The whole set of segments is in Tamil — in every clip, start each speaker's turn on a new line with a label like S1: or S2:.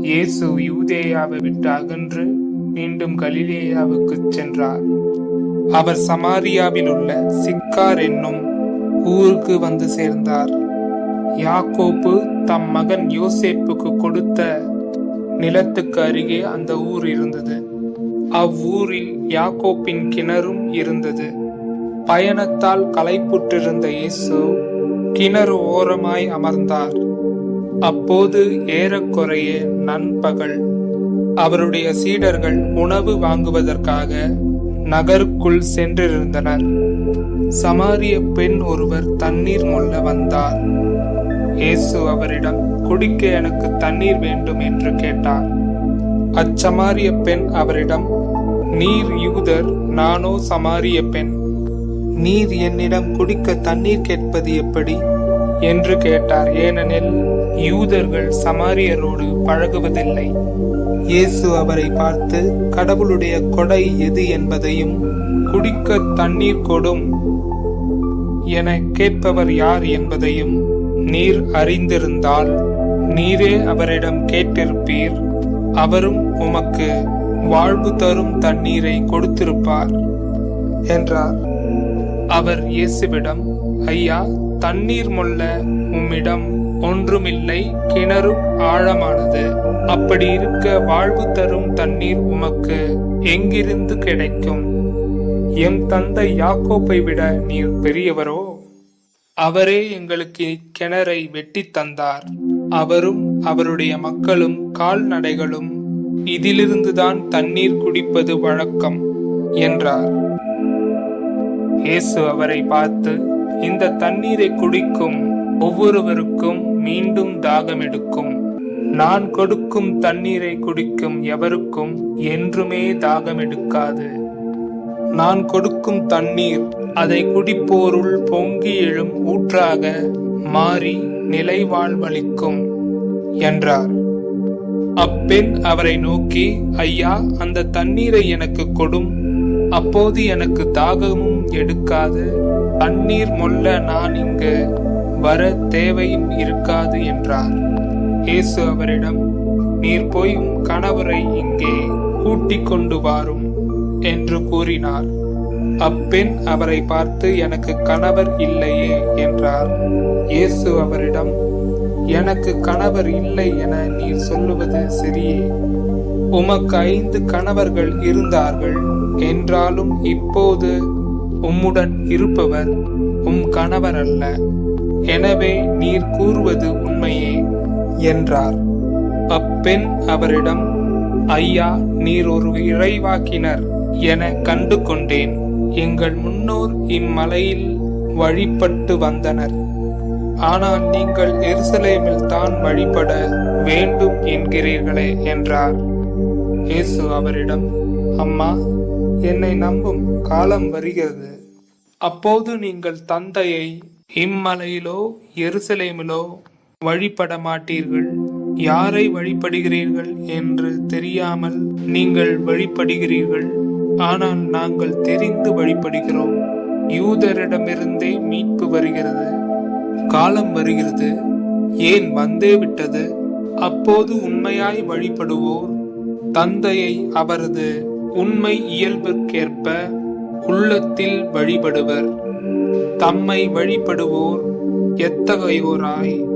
S1: இயேசு யூதேயாவை விட்டு அகன்று மீண்டும் கலிலேயாவுக்குச் சென்றார். அவர் சமாரியாவில் உள்ள சிக்கார் என்னும் ஊருக்கு வந்து சேர்ந்தார். யாக்கோப்பு தம் மகன் யோசேப்புக்கு கொடுத்த நிலத்துக்கு அருகே அந்த ஊர் இருந்தது. அவ்வூரில் யாக்கோப்பின் கிணறும் இருந்தது. பயணத்தால் களைப்புற்றிருந்த இயேசு கிணறு ஓரமாய் அமர்ந்தார். அப்போது ஏறக்குறைய நண்பகல் அவருடைய சீடர்கள் உணவு வாங்குவதற்காக நகருக்குள் சென்றிருந்தனர். சமாரிய பெண் ஒருவர் தண்ணீர் மொல்ல வந்தார். இயேசு அவரிடம் குடிக்க எனக்கு தண்ணீர் வேண்டும் என்று கேட்டார். அச்சமாரிய பெண் அவரிடம் நீர் யூதர் நானோ சமாரிய பெண். நீர் என்னிடம் குடிக்க தண்ணீர் கேட்பது எப்படி? என்று கேட்டார். ஏனெனில் யூதர்கள் சமாரியரோடு பழகுவதில்லை. இயேசு அவரை பார்த்து கடவுளுடைய கொடை எது என்பதையும் குடிக்க தண்ணீர் கொடும் என கேட்பவர் யார் என்பதையும் நீர் அறிந்திருந்தால் நீரே அவரிடம் கேட்டிருப்பீர். அவரும் உமக்கு வாழ்வு தரும் தண்ணீரை கொடுத்திருப்பார் என்றார். அவர் இயேசுவிடம் ஐயா தண்ணீர் மொள்ள உம்மிடம் ஒன்றுமில்லை கிணறும் ஆழமானது. அப்படி இருக்க வாழ்வு தரும் தண்ணீர் உமக்கு எங்கிருந்து கிடைக்கும்? எம் தந்தை யாக்கோப்பை விட நீர் பெரியவரோ? அவரே எங்களுக்கு கிணறை வெட்டி தந்தார். அவரும் அவருடைய மக்களும் கால்நடைகளும் இதிலிருந்துதான் தண்ணீர் குடிப்பது வழக்கம் என்றார். இயேசு அவரை பார்த்து இந்த தண்ணீரை குடிக்கும் ஒவ்வொருவருக்கும் மீண்டும் தாகம் எடுக்கும் நான் கொடுக்கும் தண்ணீரை குடிக்கும் எவருக்கும் என்றுமே தாகம் எடுக்காது நான் கொடுக்கும் தண்ணீர் அதை குடிப்போருள் பொங்கி எழும் ஊற்றாக மாறி நிலைவாழ்வளிக்கும் என்றார். அப்பெண் அவரை நோக்கி ஐயா அந்த தண்ணீரை எனக்கு கொடும். அப்போது எனக்கு தாகமும் எடுக்காது. தண்ணீர் மொல்ல நான் இங்கு வர தேவையும் இருக்காது என்றார் இயேசு அவரிடம் நீர் போய் உன் கணவரை இங்கே கூட்டிக் கொண்டு வாரும் என்று கூறினார். அப்பெண் அவரை பார்த்து எனக்கு கணவர் இல்லையே என்றார். இயேசு அவரிடம் எனக்கு கணவர் இல்லை என நீர் சொல்லுவது சரியே? உமக்கு ஐந்து கணவர்கள் இருந்தார்கள். என்றாலும் இப்போது உம்முடன் இருப்பவர் உம் கணவர் அல்ல எனவே நீர் கூறுவது உண்மையே என்றார். அப்பெண் அவரிடம் ஐயா நீர் ஒரு இறைவாக்கினர் என கண்டு கொண்டேன் எங்கள் முன்னோர் இம்மலையில் வழிபட்டு வந்தனர். ஆனால் நீங்கள் எருசலேமில் தான் வழிபட வேண்டும் என்கிறீர்களே என்றார். இயேசு அவரிடம் அம்மா என்னை நம்பும் காலம் வருகிறது. அப்போது நீங்கள் தந்தையை இம்மலையிலோ எருசலேமிலோ வழிபட மாட்டீர்கள். யாரை வழிபடுகிறீர்கள் என்று தெரியாமல் நீங்கள் வழிபடுகிறீர்கள். ஆனால் நாங்கள் தெரிந்து வழிபடுகிறோம். யூதரிடமிருந்தே மீட்பு வருகிறது. காலம் வருகிறது. ஏன் வந்தே விட்டது? அப்போது உண்மையாய் வழிபடுவோர் தந்தையை அவரது உண்மை இயல்புக்கேற்ப உள்ளத்தில் வழிபடுவர். தம்மை வழிபடுவோர் எத்தகையோராய்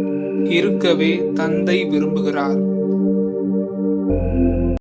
S1: இருக்கவே தந்தை விரும்புகிறார்.